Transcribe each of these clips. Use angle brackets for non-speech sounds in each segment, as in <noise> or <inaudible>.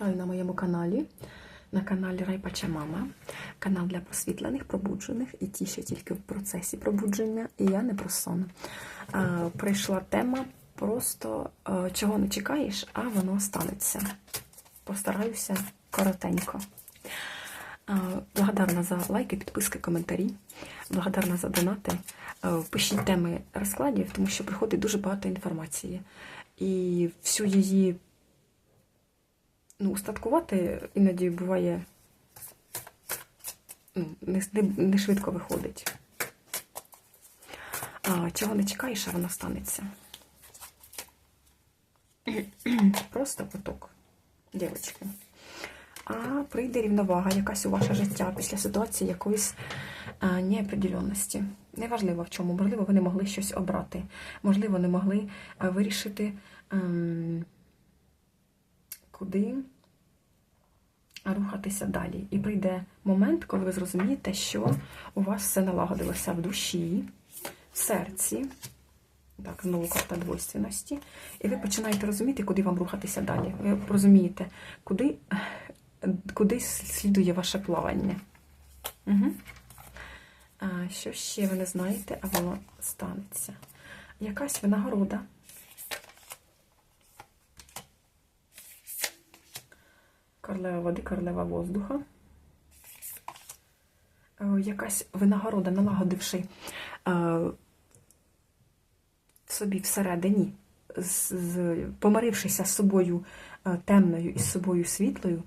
Вітаю на моєму каналі, на каналі Райпача Мама. Канал для просвітлених, пробуджених і ті, що тільки в процесі пробудження, і я не про сон. Прийшла тема просто а, чого не чекаєш, а воно станеться. Постараюся коротенько. Благодарна за лайки, підписки, коментарі. Благодарна за донати. А, Пишіть теми розкладів, тому що приходить дуже багато інформації. І всю її ну, устаткувати іноді буває ну, не, не, швидко виходить. А, чого не чекаєш, а воно станеться. <clears throat> Просто поток, дівчатки. А прийде рівновага якась у ваше життя після ситуації якоїсь неопределенності. Неважливо в чому. Можливо, ви не могли щось обрати. Можливо, не могли вирішити, ем, куди рухатися далі. І прийде момент, коли ви зрозумієте, що у вас все налагодилося в душі, в серці. Так, знову карта двойственності. І ви починаєте розуміти, куди вам рухатися далі. Ви розумієте, куди, куди слідує ваше плавання. Угу. А, що ще ви не знаєте, а воно станеться. Якась винагорода. Королева води, королева воздуха. Е, Якась винагорода, налагодивши е, собі всередині, помирившися з собою е, темною і з собою світлою,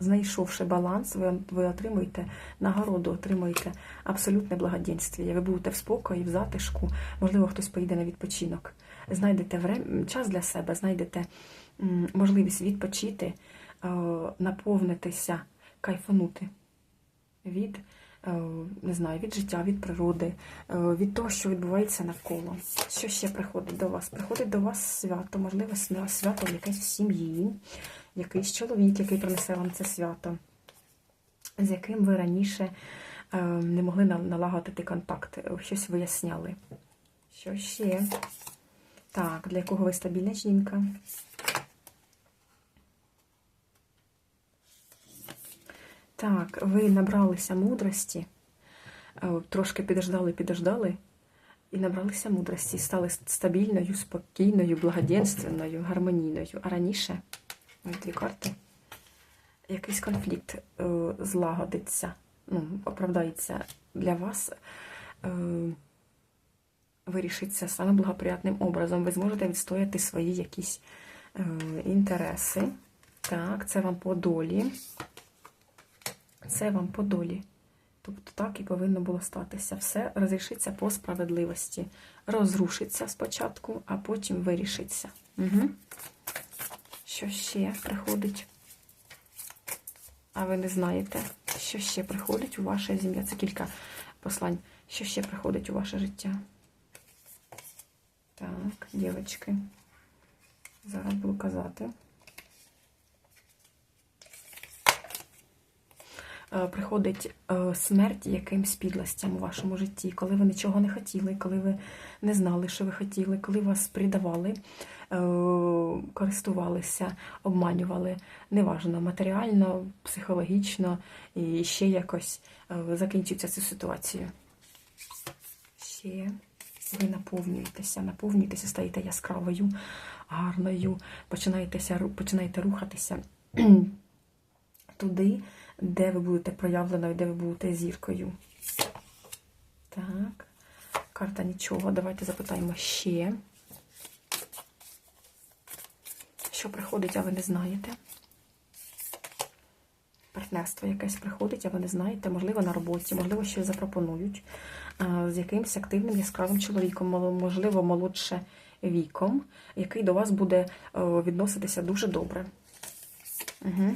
знайшовши баланс, ви, ви отримуєте нагороду, отримуєте абсолютне благоденствие. Ви будете в спокої, в затишку, можливо, хтось поїде на відпочинок. Знайдете час для себе, знайдете можливість відпочити, наповнитися, кайфанути від, е, не знаю, від життя, від природи, е, від того, що відбувається навколо. Що ще приходить до вас? Приходить до вас свято, можливо, свято якесь в сім'ї, якийсь чоловік, який принесе вам це свято, з яким ви раніше е, не могли на- налагодити контакт, е, щось виясняли. Що ще? Так, для кого ви стабільна жінка? Так, ви набралися мудрості, е, трошки підождали, підождали, і набралися мудрості, стали стабільною, спокійною, благоденственною, гармонійною. А раніше, ось дві карти, якийсь конфлікт е, злагодиться, ну, оправдається для вас, е, вирішиться саме благоприятним образом. Ви зможете відстояти свої якісь інтереси. Так, це вам по долі. Це вам по долі. Тобто так і повинно було статися. Все розрішиться по справедливості. Розрушиться спочатку, а потім вирішиться. Угу. Що ще приходить? А ви не знаєте, що ще приходить у ваше зім'я? Це кілька послань. Що ще приходить у ваше життя? Так, дівчатки. Зараз буду казати. Приходить е, смерть якимсь підлостям у вашому житті, коли ви нічого не хотіли, коли ви не знали, що ви хотіли, коли вас придавали, е, користувалися, обманювали, неважно, матеріально, психологічно і ще якось е, закінчується цю ситуацію. Ще ви наповнюєтеся, наповнюєтеся, стаєте яскравою, гарною, починаєте рухатися <clears throat> туди, де ви будете проявленою, де ви будете зіркою. Так, карта нічого. Давайте запитаємо ще. Що приходить, а ви не знаєте? Партнерство якесь приходить, а ви не знаєте, можливо, на роботі, можливо, щось запропонують з якимось активним яскравим чоловіком, можливо, молодше віком, який до вас буде відноситися дуже добре. Угу.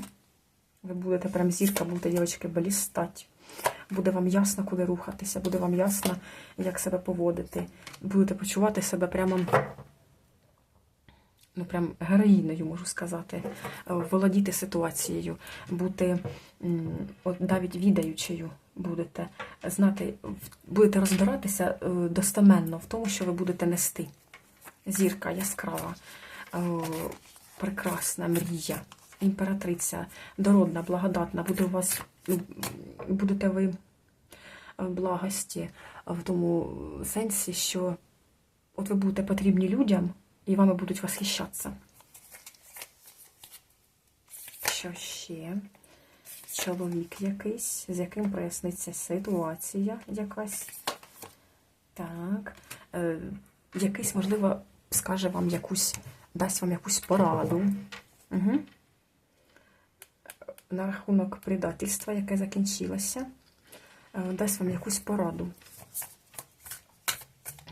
Ви будете прям зірка, будете, дівчатки, блістати. Буде вам ясно, куди рухатися, буде вам ясно, як себе поводити. Будете почувати себе прямо, ну, прям героїною, можу сказати, володіти ситуацією, бути от навіть відаючою будете знати, будете розбиратися е, достеменно в тому, що ви будете нести. Зірка яскрава, е, прекрасна мрія. Імператриця, дородна, благодатна, буде у вас, будете ви в благості в тому сенсі, що от ви будете потрібні людям і вами будуть восхищатися. Що ще? Чоловік якийсь, з яким проясниться ситуація якась. Так. Е, якийсь, можливо, скаже вам якусь, дасть вам якусь пораду. Угу. На рахунок предательства, яке закінчилося, е, дасть вам якусь пораду.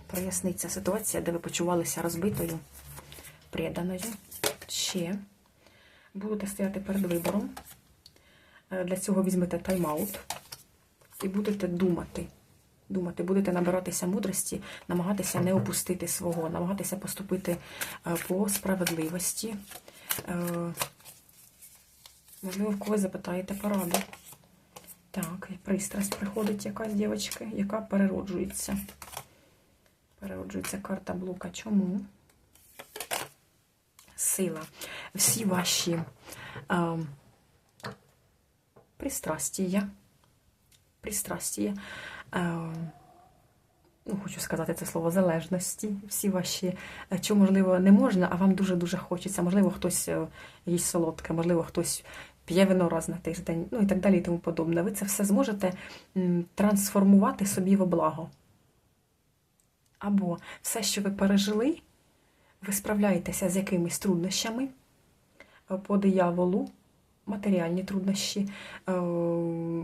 Проясниться ситуація, де ви почувалися розбитою, преданою. Ще будете стояти перед вибором. Е, Для цього візьмете тайм-аут і будете думати. Думати, будете набиратися мудрості, намагатися не опустити свого, намагатися поступити е, по справедливості. Можливо, в когось запитаєте пораду. Так, пристрасть приходить якась дівчинка, яка перероджується. Перероджується карта блока. Чому? Сила. Всі ваші е, пристрастія. Пристрастія. Е, ну, хочу сказати це слово залежності. Всі ваші, що, можливо, не можна, а вам дуже-дуже хочеться. Можливо, хтось е, їсть солодке, можливо, хтось п'є вино раз на тиждень, ну і так далі і тому подобне. Ви це все зможете трансформувати собі в благо. Або все, що ви пережили, ви справляєтеся з якимись труднощами е, по дияволу, матеріальні труднощі, е,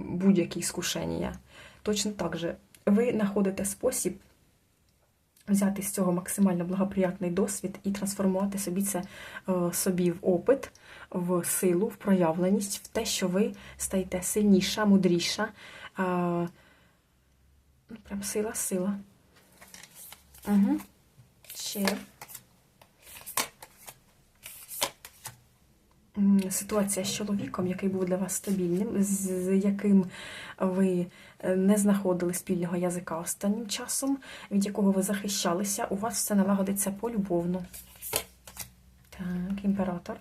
будь-які іскушення. Точно так же ви знаходите спосіб взяти з цього максимально благоприятний досвід і трансформувати собі це е, собі в опит, в силу, в проявленість, в те, що ви стаєте сильніша, мудріша. ну, Прям сила, сила. Угу. Ще. Ситуація з чоловіком, який був для вас стабільним, з яким ви е, не знаходили спільного язика останнім часом, від якого ви захищалися, у вас все налагодиться полюбовно. Так, імператор.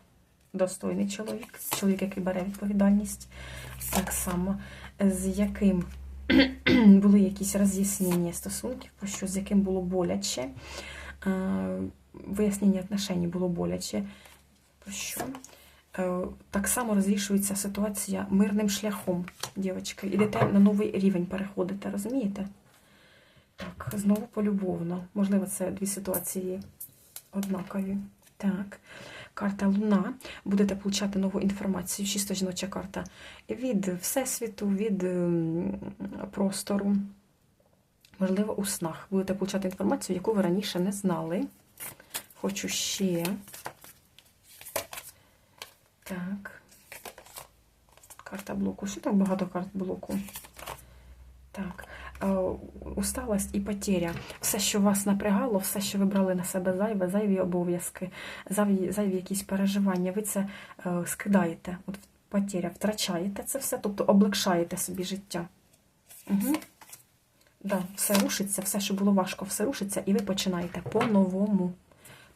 Достойний чоловік. Чоловік, який бере відповідальність. Так само, з яким <clears throat> були якісь роз'яснення стосунків, про що з яким було боляче. Е, Вияснення отношень було боляче. Про що? Е, Так само розрішується ситуація мирним шляхом, дівчатки. Ідете на новий рівень, переходите, розумієте? Так, знову полюбовно. Можливо, це дві ситуації однакові. Так. Карта Луна. Будете получати нову інформацію, чисто жіноча карта від Всесвіту, від ем, простору. Можливо, у снах. Будете получати інформацію, яку ви раніше не знали. Хочу ще. Так. Карта блоку. Що так багато карт блоку? Так. Усталость і потеря. Все, що вас напрягало, все, що ви брали на себе зайве, зайві обов'язки, зайві, зайві якісь переживання, ви це е, скидаєте. От потеря, втрачаєте це все, тобто облегшаєте собі життя. Угу. Да, все рушиться, все, що було важко, все рушиться, і ви починаєте по-новому.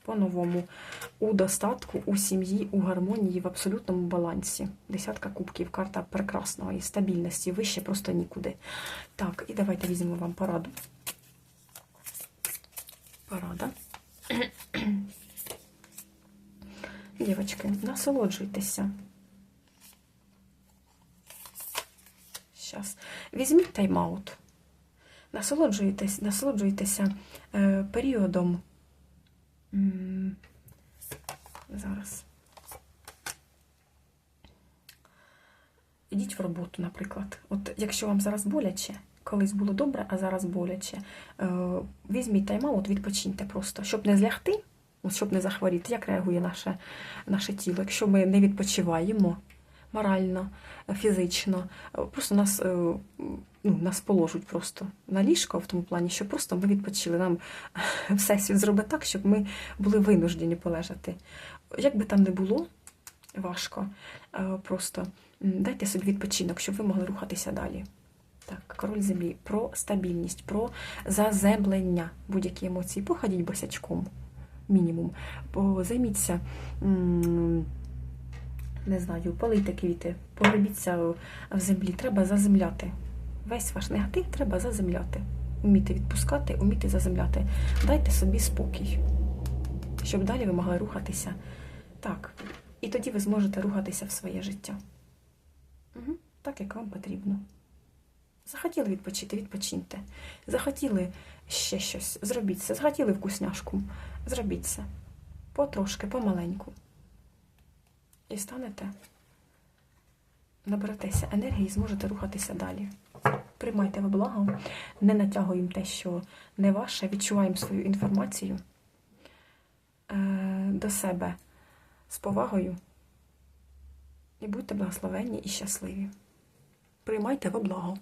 По-новому. У достатку, у сім'ї, у гармонії, в абсолютному балансі. Десятка кубків, карта прекрасного і стабільності, вище просто нікуди. Так, і давайте візьмемо вам пораду. Порада. <clears throat> Дівочки, насолоджуйтеся. Щас. Візьміть тайм-аут. Насолоджуйтесь, насолоджуйтеся е, періодом. Зараз. Ідіть в роботу, наприклад. От якщо вам зараз боляче, колись було добре, а зараз боляче, е, візьміть тайм-аут, відпочиньте просто, щоб не злягти, щоб не захворіти. Як реагує наше, наше тіло? Якщо ми не відпочиваємо морально, фізично, просто нас, е, ну, нас положуть просто на ліжко в тому плані, що просто ми відпочили. Нам <laughs> всесвіт зробить так, щоб ми були винуждені полежати. Як би там не було важко, е, просто дайте собі відпочинок, щоб ви могли рухатися далі. Так, король землі про стабільність, про заземлення будь-які емоції. Походіть босячком, мінімум. Займіться не знаю, полийте квіти, погребіться в землі. Треба заземляти. Весь ваш негатив треба заземляти. Уміти відпускати, уміти заземляти. Дайте собі спокій, щоб далі ви могли рухатися. Так. І тоді ви зможете рухатися в своє життя. Угу. Так, як вам потрібно. Захотіли відпочити, відпочиньте. Захотіли ще щось, зробіть це. Захотіли вкусняшку, зробіть це. Потрошки, помаленьку. І станете, наберетеся енергії і зможете рухатися далі. Приймайте в благо, не натягуємо те, що не ваше, відчуваємо свою інформацію е, до себе з повагою. І будьте благословенні і щасливі. Приймайте во благо.